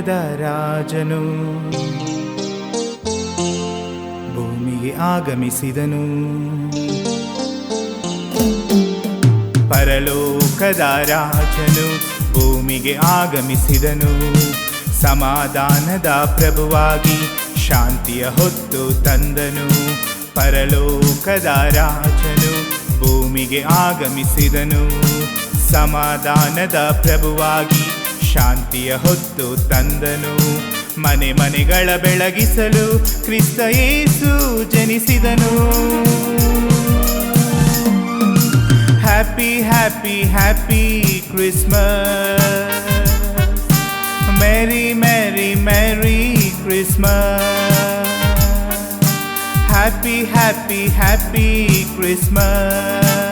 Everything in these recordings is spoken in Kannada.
ಪರಲೋಕದ ರಾಜನು. ಭೂಮಿಗೆ ಆಗಮಿಸಿದನು. ಪರಲೋಕದ ರಾಜನು ಭೂಮಿಗೆ ಆಗಮಿಸಿದನು. ಸಮಾಧಾನದ ಪ್ರಭುವಾಗಿ ಶಾಂತಿಯ ಹೊತ್ತು ತಂದನು. ಪರಲೋಕದ ರಾಜನು ಭೂಮಿಗೆ ಆಗಮಿಸಿದನು. ಸಮಾಧಾನದ ಪ್ರಭುವಾಗಿ ಶಾಂತಿಯ ಹೊತ್ತು ತಂದನು. ಮನೆ ಮನೆಗಳ ಬೆಳಗಿಸಲು ಕ್ರಿಸ್ತ ಯೇಸು ಜನಿಸಿದನು. Happy happy happy Christmas merry merry merry Christmas happy happy happy Christmas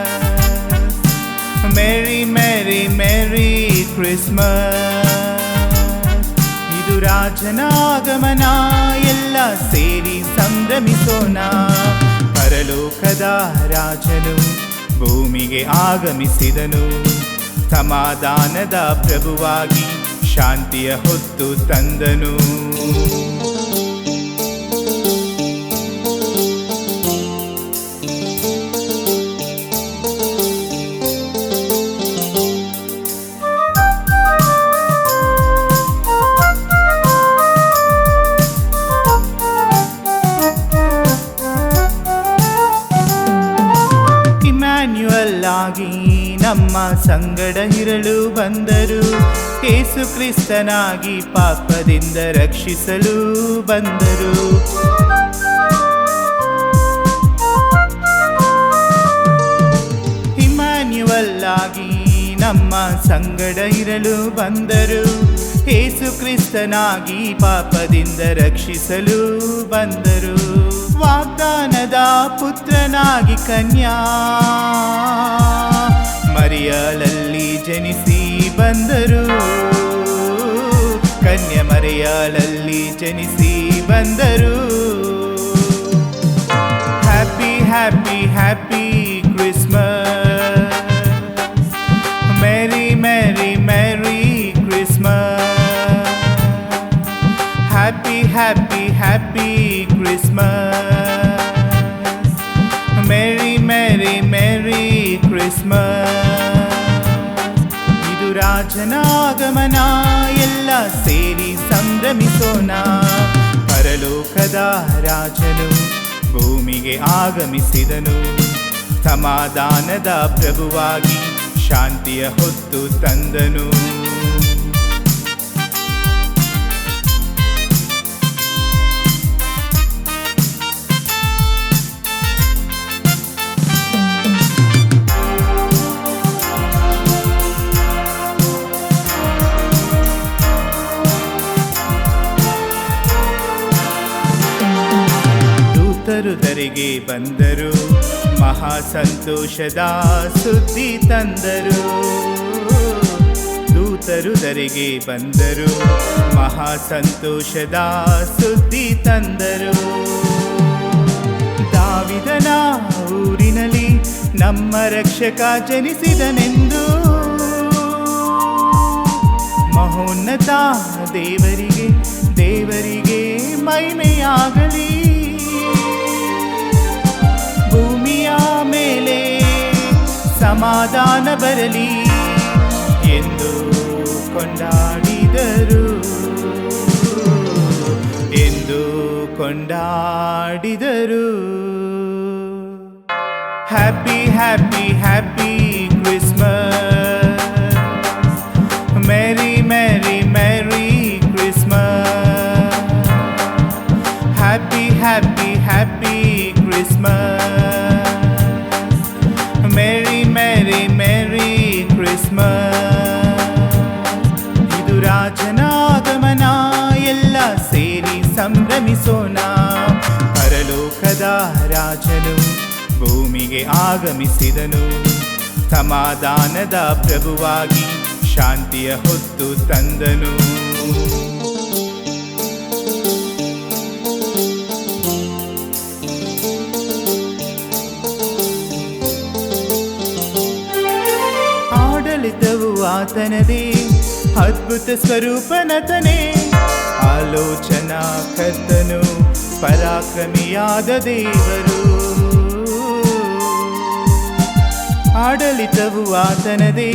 merry merry merry Christmas ಇದು ರಾಜನ ಆಗಮನ ಎಲ್ಲ ಸೇರಿ ಸಂಭ್ರಮಿಸೋಣ. ಪರಲೋಕದ ರಾಜನು ಭೂಮಿಗೆ ಆಗಮಿಸಿದನು. ಸಮಾಧಾನದ ಪ್ರಭುವಾಗಿ ಶಾಂತಿಯ ಹೊತ್ತು ತಂದನು. ಇಮ್ಯಾನ್ಯುಯಲ್ ನಮ್ಮ ಸಂಗಡ ಇರಲು ಬಂದರು. ಏಸು ಕ್ರಿಸ್ತನಾಗಿ ಪಾಪದಿಂದ ರಕ್ಷಿಸಲು ಬಂದರು. ಹಿಮಾನ್ಯುವಲ್ಲಾಗಿ ನಮ್ಮ ಸಂಗಡ ಇರಲು ಬಂದರು. ಏಸು ಕ್ರಿಸ್ತನಾಗಿ ಪಾಪದಿಂದ ರಕ್ಷಿಸಲು ಬಂದರು. ವಾಗ್ದಾನದ ಪುತ್ರನಾಗಿ ಕನ್ಯಾ. ಮರಿಯಾಳಲ್ಲಿ ಜನಿಸಿ ಬಂದರು. ಕನ್ಯಾ ಮರಿಯಲಲ್ಲಿ ಜನಿಸಿ ಬಂದರು. Happy happy happy Christmas. Merry merry merry Christmas. Happy happy happy Christmas. Christmas ಇದು ಎಲ್ಲ ಸೇರಿ ಸಂಭ್ರಮಿಸೋಣ. ಪರಲೋಕದ ರಾಜನು ಭೂಮಿಗೆ ಆಗಮಿಸಿದನು. ಸಮಾಧಾನದ ಪ್ರಭುವಾಗಿ ಶಾಂತಿಯ ಹೊತ್ತು ತಂದನು. ದೂತರು ಧರೆಗೆ ಬಂದರು. ಮಹಾ ಸಂತೋಷದ ಸುದ್ದಿ ತಂದರು. ದೂತರು ಧರೆಗೆ ಬಂದರು. ಮಹಾ ಸಂತೋಷದ ಸುದ್ದಿ ತಂದರು. ದಾವಿದನ ಊರಿನಲ್ಲಿ ನಮ್ಮ ರಕ್ಷಕ ಜನಿಸಿದನೆಂದು. ಮಹೋನ್ನತ ದೇವರಿಗೆ ದೇವರಿಗೆ ಮಹಿಮೆಯಾಗಲಿ. ಸಮಾಧಾನ ಬರಲಿ ಎಂದು ಕೊಂಡಾಡಿದರು. ಎಂದು ಕೊಂಡಾಡಿದರು. Happy happy happy merry merry Christmas ಇದು ರಾಜನ ಆಗಮನ ಎಲ್ಲ ಸೇರಿ ಸಂಭ್ರಮಿಸೋಣ. ಪರಲೋಕದ ರಾಜನು ಭೂಮಿಗೆ ಆಗಮಿಸಿದನು. ಸಮಾಧಾನದ ಪ್ರಭುವಾಗಿ ಶಾಂತಿಯ ಹೊತ್ತು ತಂದನು. ಆತನದೇ ಅದ್ಭುತ ಸ್ವರೂಪನತನೇ ಆಲೋಚನಾ ಕರ್ತನು, ಪರಾಕ್ರಮಿಯಾದ ದೇವರು. ಆಡಳಿತವು ಆತನದೇ,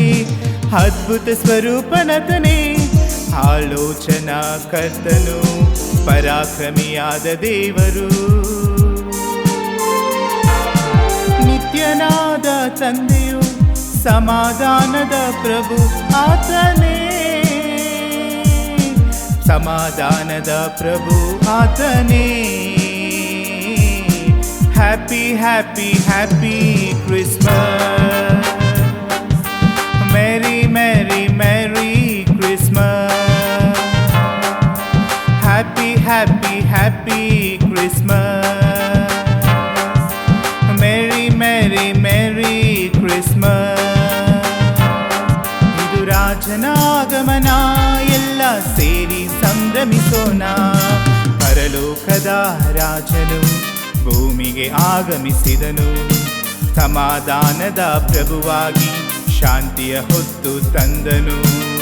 ಅದ್ಭುತ ಸ್ವರೂಪನತನೇ ಆಲೋಚನಾ ಕರ್ತನು, ಪರಾಕ್ರಮಿಯಾದ ದೇವರು. ನಿತ್ಯನಾದ ತಂದೆಯು ಸಮಾಧಾನದ ಪ್ರಭು ಆತನೇ ಸಮಾಧಾನದ ಪ್ರಭು ಆತನೇ happy happy happy Christmas merry merry merry Christmas happy happy happy Christmas merry merry merry Christmas ಇದು ರಾಜನ ಆಗಮನ ಎಲ್ಲ ಸೇರಿ ಸಂಭ್ರಮಿಸೋಣ. ಪರಲೋಕದ ರಾಜನು ಭೂಮಿಗೆ ಆಗಮಿಸಿದನು. ಸಮಾಧಾನದ ಪ್ರಭುವಾಗಿ ಶಾಂತಿಯ ಹೊತ್ತು ತಂದನು.